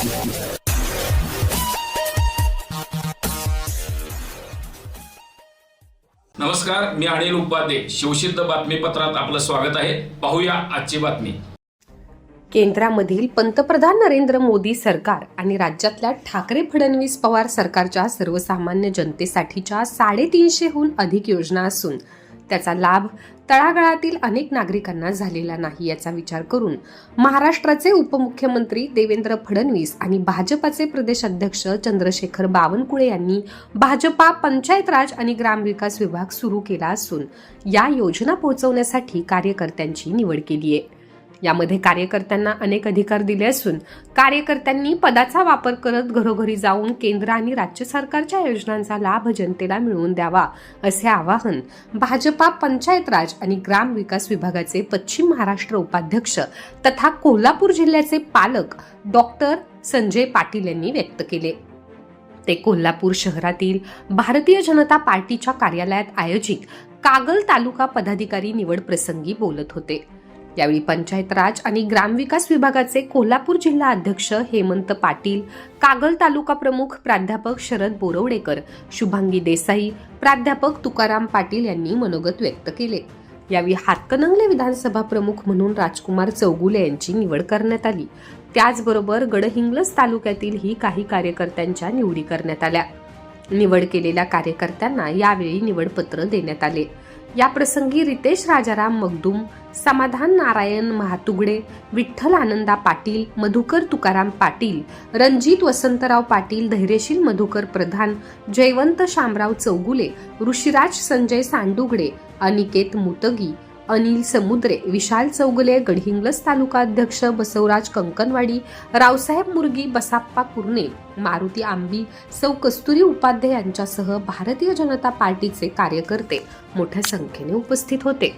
नमस्कार मी अनिल उपाध्ये. शिवसिद्ध बातमीपत्रात आपलं स्वागत आहे. पाहूया आजची बातमी. केंद्रामधील पंतप्रधान नरेंद्र मोदी सरकार आणि राज्यातल्या ठाकरे फडणवीस पवार सरकारच्या सर्वसामान्य जनतेसाठीच्या साडेतीनशेहून अधिक योजना असून त्याचा लाभ तळागाळातील अनेक नागरिकांना झालेला नाही याचा विचार करून महाराष्ट्राचे उपमुख्यमंत्री देवेंद्र फडणवीस आणि भाजपाचे प्रदेश अध्यक्ष चंद्रशेखर बावनकुळे यांनी भाजपा पंचायत राज आणि ग्रामविकास विभाग सुरू केला असून या योजना पोहोचवण्यासाठी कार्यकर्त्यांची निवड केली आहे. यामध्ये कार्यकर्त्यांना अनेक अधिकार दिले असून कार्यकर्त्यांनी पदाचा वापर करत घरोघरी जाऊन केंद्र आणि राज्य सरकारच्या योजनांचा लाभ जनतेला मिळवून द्यावा असे आवाहन भाजपा पंचायत राज आणि ग्राम विकास विभागाचे पश्चिम महाराष्ट्र उपाध्यक्ष तथा कोल्हापूर जिल्ह्याचे पालक डॉक्टर संजय पाटील यांनी व्यक्त केले. ते कोल्हापूर शहरातील भारतीय जनता पार्टीच्या कार्यालयात आयोजित कागल तालुका पदाधिकारी निवड प्रसंगी बोलत होते. यावेळी पंचायत राज आणि ग्रामविकास विभागाचे कोल्हापूर जिल्हा अध्यक्ष हेमंत पाटील कागल तालुका प्रमुख प्राध्यापक शरद बोरवडेकर शुभांगी देसाई प्राध्यापक तुकाराम पाटील यांनी मनोगत व्यक्त केले. यावेळी हातकणंगले विधानसभा प्रमुख म्हणून राजकुमार चौगुले यांची निवड करण्यात आली. त्याचबरोबर गडहिंग्लज तालुक्यातीलही काही कार्यकर्त्यांच्या निवडी करण्यात आल्या. निवड केलेल्या कार्यकर्त्यांना यावेळी निवडपत्र देण्यात आले. या प्रसंगी रितेश राजाराम मगदूम समाधान नारायण महातुगडे विठ्ठल आनंदा पाटील मधुकर तुकाराम पाटील रणजित वसंतराव पाटील धैर्यशील मधुकर प्रधान जयवंत शामराव चौगुले ऋषिराज संजय सांडुगडे अनिकेत मुतगी अनिल समुद्रे विशाल चौगले गडहिंग्लज तालुका अध्यक्ष बसवराज कंकनवाडी रावसाहेब मुर्गी बसाप्पा कुर्णे मारुती आंबी सौ कस्तुरी उपाध्याय यांच्यासह भारतीय जनता पार्टीचे कार्यकर्ते मोठ्या संख्येने उपस्थित होते.